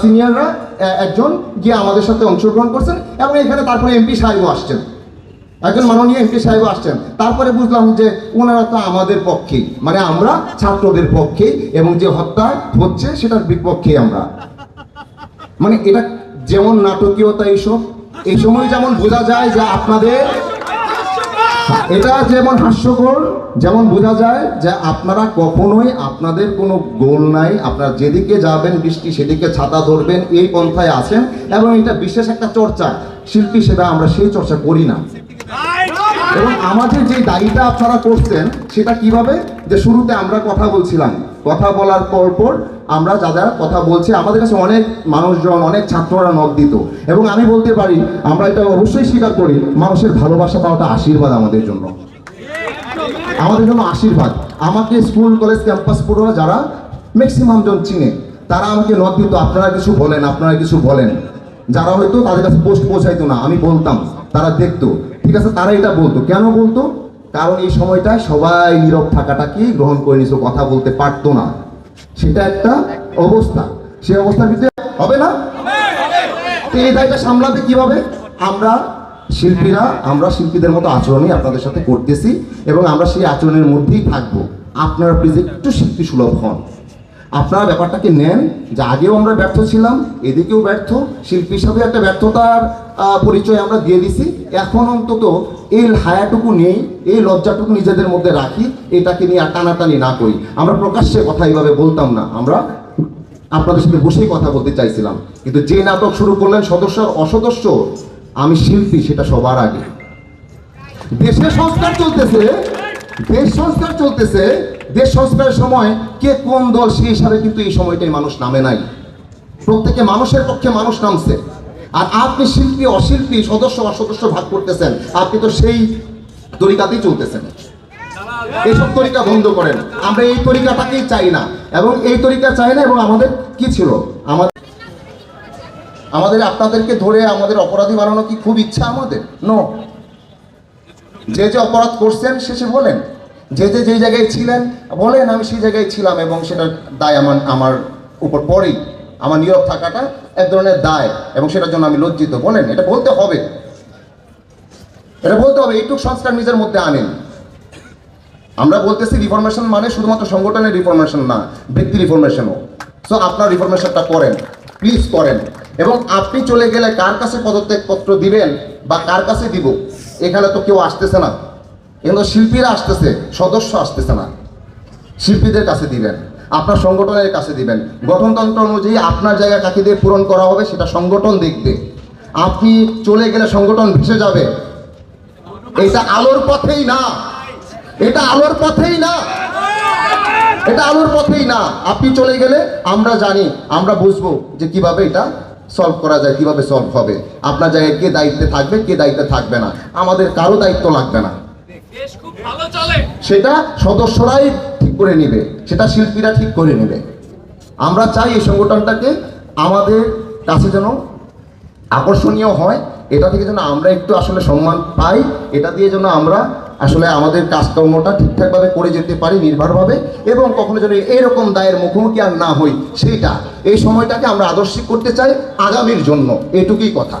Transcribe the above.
সিনিয়ররা একজন গিয়ে আমাদের সাথে অংশগ্রহণ করছেন এবং এখানে তারপরে এমপি সাহেবও আসছেন। একজন মাননীয় এমপি সাহেবও আসছেন। তারপরে বুঝলাম যে ওনারা তো আমাদের পক্ষে মানে আমরা ছাত্রদের পক্ষে এবং যে হত্যা হচ্ছে সেটার বিপক্ষে আমরা। মানে এটা যেমন নাটকীয়তা এইসব, এই সময় যেমন বোঝা যায় যে আপনাদের এটা যেমন হাস্যকর, যেমন বোঝা যায় যে আপনারা কখনোই আপনাদের কোনো গোল নাই। আপনারা যেদিকে যাবেন, বৃষ্টি সেদিকে ছাতা ধরবেন, এই পন্থায় আছেন এবং এটা বিশেষ একটা চর্চা। শিল্পী সেটা আমরা সেই চর্চা করি না। এবং আমাদের যে দায়ীটা আপনারা করছেন, সেটা কীভাবে? যে শুরুতে আমরা কথা বলছিলাম কথা বলার পর পর আমরা যারা কথা বলছি, আমাদের কাছে অনেক মানুষজন, অনেক ছাত্ররা নখ দিত। এবং আমি বলতে পারি, আমরা এটা অবশ্যই স্বীকার করি, মানুষের ভালোবাসা পাওয়াটা আশীর্বাদ আমাদের জন্য। আমাদের জন্য আশীর্বাদ। আমাকে স্কুল, কলেজ, ক্যাম্পাস পড়ুয়া যারা ম্যাক্সিমাম জন চিনে, তারা আমাকে নখ দিত, আপনারা কিছু বলেন, আপনারা কিছু বলেন। যারা হয়তো তাদের কাছে পোস্ট পৌঁছাইতো না, আমি বলতাম, তারা দেখতো। ঠিক আছে, তারা এটা বলতো। কেন বলতো? কারণ এই সময়টা সবাই নীরব থাকাটাকে গ্রহণ করে নিছো, কথা বলতে পারতো না। সেটা একটা অবস্থা। সে অবস্থার ভিতরে হবে না? এই দায়টা সামলাতে কীভাবে? আমরা শিল্পীরা, আমরা শিল্পীদের মতো আচরণই আপনাদের সাথে করতেছি এবং আমরা সেই আচরণের মধ্যেই থাকব। আপনারা প্লিজ একটু শিল্পী সুলভ হন। আপনারা ব্যাপারটাকে নেন যে আগেও আমরা ব্যর্থ ছিলাম, এদিকেও ব্যর্থ, শিল্পী হিসাবে একটা ব্যর্থতার পরিচয় আমরা দিয়ে দিছি। এখন অন্তত এই হায়াটুকু নেই, এই লজ্জাটুকু নিজেদের মধ্যে রাখি, এটাকে নিয়ে আর টানাটানি না করি। আমরা প্রকাশ্যে কথা এইভাবে বলতাম না। আমরা আপনাদের সাথে বসেই কথা বলতে চাইছিলাম। কিন্তু যে নাটক শুরু করলেন সদস্য অসদস্য, আমি শিল্পী, সেটা সবার আগে। দেশে সংস্কার চলতেছে, দেশ সংস্কার চলতেছে দেশ সংস্কারের সময় কে কোন দল সেই হিসাবে কিন্তু এই সময়টাই মানুষ নামে নাই। প্রত্যেকে মানুষের পক্ষে মানুষ নামছে। আর আপনি শিল্পী, অশিল্পী, সদস্য অসদস্য ভাগ করতেছেন, আপনি তো সেই তরিকাতেই চলতেছেন। এইসব তরিকা বন্ধ করেন। আমরা এই তরিকাটাকেই চাই না। এবং এই তরিকা চাই না, এবং আমাদের কি ছিল? আমাদের আমাদের আপনাদেরকে ধরে আমাদের অপরাধী বানানো কি খুব ইচ্ছা আমাদের? নো যে যে অপরাধ করছেন শেষে বলেন। যে যে যেই জায়গায় ছিলেন, বলেন আমি সেই জায়গায় ছিলাম এবং সেটার দায় আমার আমার উপর পড়েই। আমার নীরব থাকাটা এক ধরনের দায় এবং সেটার জন্য আমি লজ্জিত। বলেন, এটা বলতে হবে। এটা বলতে হবে, এইটুক সংস্কার নিজের মধ্যে আনেন। আমরা বলতেছি রিফরমেশন মানে শুধুমাত্র সংগঠনের রিফরমেশন না, ব্যক্তি রিফরমেশনও সো আপনার রিফরমেশনটা করেন প্লিজ করেন। এবং আপনি চলে গেলে কার কাছে পদত্যাগপত্র দিবেন বা কার কাছে দিব, এখানে তো কেউ আসতেছে না। এখানে তো শিল্পীরা আসতেছে, সদস্য আসতেছে না। শিল্পীদের কাছে দিবেন, আপনার সংগঠনের কাছে দিবেন। গঠনতন্ত্র অনুযায়ী আপনার জায়গা কাকে দিয়ে পূরণ করা হবে সেটা সংগঠন দেখবে। আপনি চলে গেলে সংগঠন ভেসে যাবে। এটা আলোর পথেই না। এটা আলোর পথেই না। এটা আলোর পথেই না। আপনি চলে গেলে আমরা জানি, আমরা বুঝব যে কীভাবে এটা সলভ করা যায়, কীভাবে সলভ হবে। আপনার জায়গায় কে দায়িত্বে থাকবে, কে দায়িত্বে থাকবে না। আমাদের কারও দায়িত্ব লাগবে না। সেটা সদস্যরাই ঠিক করে নেবে সেটা শিল্পীরা ঠিক করে নেবে আমরা চাই এই সংগঠনটাকে আমাদের কাছে যেন আকর্ষণীয় হয় এটা থেকে যেন আমরা একটু আসলে সম্মান পাই এটা দিয়ে যেন আমরা আসলে আমাদের কাজকর্মটা ঠিকঠাকভাবে করে যেতে পারি নির্ভরভাবে এবং কখনো যেন এইরকম দায়ের মুখোমুখি আর না হই সেইটা এই সময়টাকে আমরা আদর্শিক করতে চাই আগামীর জন্য এটুকুই কথা